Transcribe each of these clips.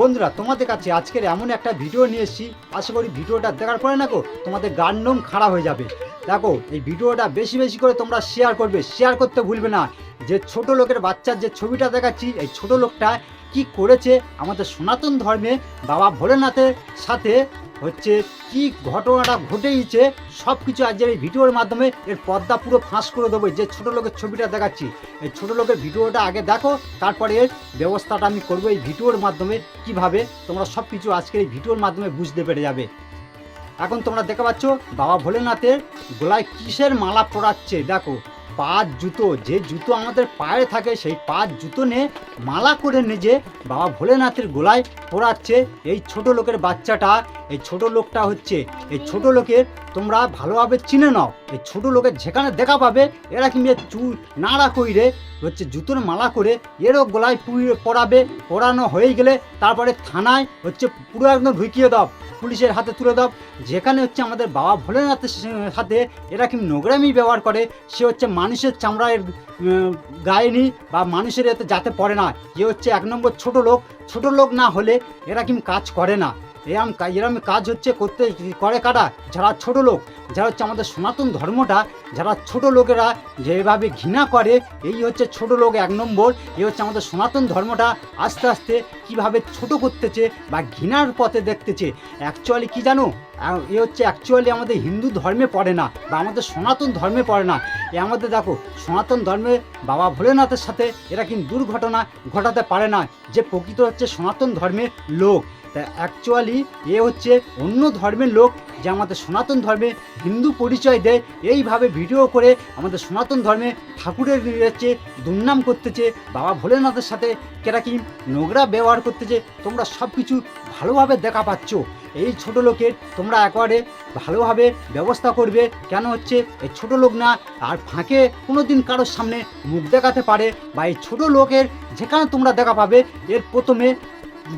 বন্ধুরা, তোমাদের কাছে আজকের এমন একটা ভিডিও নিয়ে এসেছি। আশা করি ভিডিওটা দেখার পরে না গো তোমাদের গান নোম খারাপ হয়ে যাবে। দেখো, এই ভিডিওটা বেশি বেশি করে তোমরা শেয়ার করবে। শেয়ার করতে ভুলবে না। যে ছোট লোকের বাচ্চার যে ছবিটা দেখাচ্ছি, এই ছোট লোকটা কি করেছে, আমাদের সনাতন ধর্মে বাবা ভোলেনাথের সাথে হচ্ছে কি ঘটনাটা ঘটেছে সব কিছু আজকের এই ভিডিওর মাধ্যমে এর পর্দা পুরো ফাঁস করে দেবো। যে ছোট লোকের ছবিটা দেখাচ্ছি, এই ছোট লোকের ভিডিওটা আগে দেখো, তারপরে এর ব্যবস্থাটা আমি করব এই ভিডিওর মাধ্যমে, কীভাবে তোমরা সব কিছু আজকের এই ভিডিওর মাধ্যমে বুঝতে পেরে যাবে। এখন তোমরা দেখতে পাচ্ছ, বাবা ভোলেনাথের গলায় কিসের মালা পরাচ্ছে? দেখো, পাঁচ জুতো, যে জুতো আমাদের পায়ে থাকে, সেই পাঁচ জুতো নিয়ে মালা করে নিজে বাবা ভোলেনাথের গলায় পরাচ্ছে এই ছোট লোকের বাচ্চাটা। এই ছোট লোকটা হচ্ছে এই ছোট লোকের তোমরা ভালোভাবে চিনে নাও। এই ছোট লোকের যেখানে দেখা পাবে এরা কিন্তু চুল নাড়া কইরে হচ্ছে জুতোর মালা করে এরও গলায় পুড়িয়ে পরাবে পরানো হয়ে গেলে তারপরে থানায় হচ্ছে পুরো একদম ঢুকিয়ে দাও পুলিশের হাতে তুলে দাও। যেখানে হচ্ছে আমাদের বাবা ভোলেনাথের সাথে এরা কি নোংরামি ব্যবহার করে সে হচ্ছে মানুষের চামড়ায় উম, গায়ে নি বা মানুষের এতে যাতে পড়ে না। এ হচ্ছে এক নম্বর ছোট লোক। ছোট লোক না হলে এরা কিন্তু কাজ করে না। এরম এরম কাজ হচ্ছে করতে করে কারা? যারা ছোট লোক। যারা হচ্ছে আমাদের সনাতন ধর্মটা, যারা ছোট লোকেরা যেভাবে ঘৃণা করে, এই হচ্ছে ছোট লোক এক নম্বর। এই হচ্ছে আমাদের সনাতন ধর্মটা আস্তে আস্তে কীভাবে ছোট করতেছে বা ঘৃণার পথে দেখতেছে। অ্যাকচুয়ালি কি জানো? এ হচ্ছে অ্যাকচুয়ালি আমাদের হিন্দু ধর্মে পড়ে না বা আমাদের সনাতন ধর্মে পড়ে না। এ আমাদের দেখো, সনাতন ধর্মে বাবা ভোলেনাথের সাথে এরা কিন্তু দুর্ঘটনা ঘটাতে পারে না। যে প্রকৃত হচ্ছে সনাতন ধর্মের লোক। অ্যাকচুয়ালি এ হচ্ছে অন্য ধর্মের লোক যে আমাদের সনাতন ধর্মে হিন্দু পরিচয় দেয়, এইভাবে ভিডিও করে আমাদের সনাতন ধর্মে ঠাকুরের হচ্ছে দুর্নাম করতেছে, বাবা ভোলেনাথের সাথে কেরা কি নোংরা ব্যবহার করতেছে, তোমরা সব কিছু ভালোভাবে দেখা পাচ্ছ। এই ছোট লোকের তোমরা একবারে ভালোভাবে ব্যবস্থা করবে, কেন হচ্ছে এই ছোট লোক না, আর ফাঁকে কোনো দিন কারোর সামনে মুখ দেখাতে পারে, বা এই ছোট লোকের যেখানে তোমরা দেখা পাবে, এর প্রথমে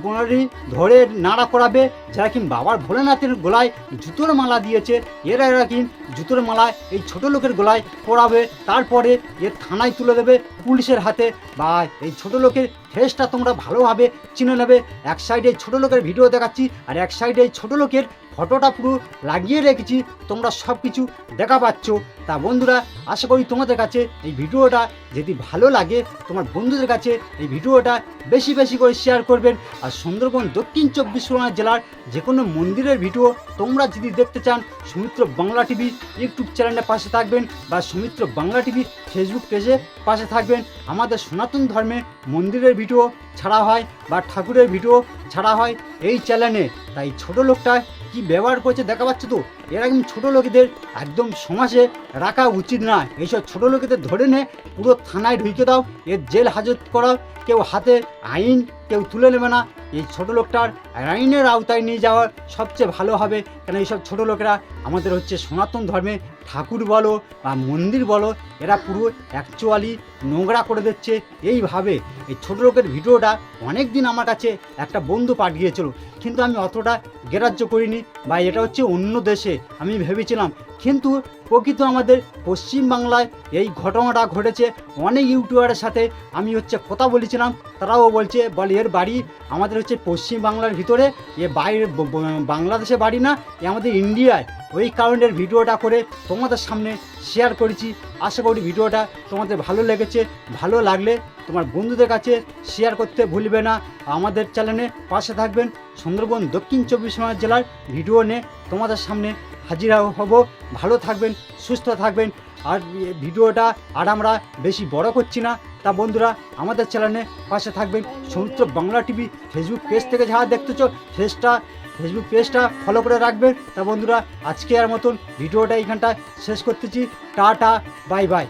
বোনারি ধরে নাড়া করাবে। যারা কি বাবার ভোলেনাথের গলায় জুতোর মালা দিয়েছে, এরা এরা কি জুতোর মালায় এই ছোট লোকের গলায় পড়াবে তারপরে এর থানায় তুলে দেবে পুলিশের হাতে। বা এই ছোট লোকের ফেসটা তোমরা ভালোভাবে চিনে নেবে। এক সাইডে ছোট লোকের ভিডিও দেখাচ্ছি, আর এক সাইডে এই ছোট লোকের ফটোটা পুরো লাগিয়ে রেখেছি, তোমরা সব কিছু দেখা পাচ্ছ। তা বন্ধুরা, আশা করি তোমাদের কাছে এই ভিডিওটা যদি ভালো লাগে, তোমার বন্ধুদের কাছে এই ভিডিওটা বেশি বেশি করে শেয়ার করবেন। আর সুন্দরবন দক্ষিণ চব্বিশ পরগনা জেলার যে কোনো মন্দিরের ভিডিও তোমরা যদি দেখতে চান, সুমিত্র বাংলা টিভি ইউটিউব চ্যানেলের পাশে থাকবেন বা সুমিত্র বাংলা টিভি ফেসবুক পেজে পাশে থাকবেন। আমাদের সনাতন ধর্মে মন্দিরের ভিডিও ছাড়া হয় বা ঠাকুরের ভিডিও ছাড়া হয় এই চ্যানেলে। তাই ছোট লোকটা কি ব্যবহার করছে দেখা পাচ্ছ তো? এরা কিন্তু ছোটো লোকেদের একদম সমাজে রাখা উচিত না। এইসব ছোটো লোকেদের ধরে নে, পুরো থানায় ঢুকে দাও, এর জেল হাজত করাও, কেউ হাতে আইন, কেউ তুলে নেবে না। এই ছোটো লোকটার আইনের আওতায় নিয়ে যাওয়া সবচেয়ে ভালো হবে। কেন এইসব ছোটো লোকেরা আমাদের হচ্ছে সনাতন ধর্মে ঠাকুর বলো বা মন্দির বলো, এরা পুরো অ্যাকচুয়ালি নোংরা করে দিচ্ছে। এইভাবে এই ছোটো লোকের ভিডিওটা অনেক দিন আমার কাছে একটা বন্ধু পাঠিয়েছিল। কিন্তু আমি অতটা গ্রাহ্য করিনি বা এটা হচ্ছে অন্য দেশে আমি ভেবেছিলাম কিন্তু প্রকৃত আমাদের পশ্চিমবাংলায় এই ঘটনাটা ঘটেছে। অনেক ইউটিউবারের সাথে আমি হচ্ছে কথা বলেছিলাম, তারাও বলছে, বলে এর বাড়ি আমাদের হচ্ছে পশ্চিমবাংলার ভিতরে, এ বাইরে বাংলাদেশে বাড়ি না, এ আমাদের ইন্ডিয়ায়। ওই কারণের ভিডিওটা করে তোমাদের সামনে শেয়ার করেছি। আশা করি ভিডিওটা তোমাদের ভালো লেগেছে, ভালো লাগলে তোমার বন্ধুদের কাছে শেয়ার করতে ভুলবে না। আমাদের চ্যানেলে পাশে থাকবেন, সুন্দরবন দক্ষিণ চব্বিশ পরগনা জেলার ভিডিও নিয়ে তোমাদের সামনে হাজির হব। ভালো থাকবেন, সুস্থ থাকবেন। আর ভিডিওটা আর আমরা বেশি বড় করছি না। তা বন্ধুরা, আমাদের চ্যানেলে পাশে থাকবেন। সমুদ্র বাংলা টিভি ফেসবুক পেজ থেকে যারা দেখতেছো ফেসটা ফেসবুক পেজটা ফলো করে রাখবেন। তা বন্ধুরা আজকে আর মতন ভিডিওটা এইখানটা শেষ করতেছি। Tata bye bye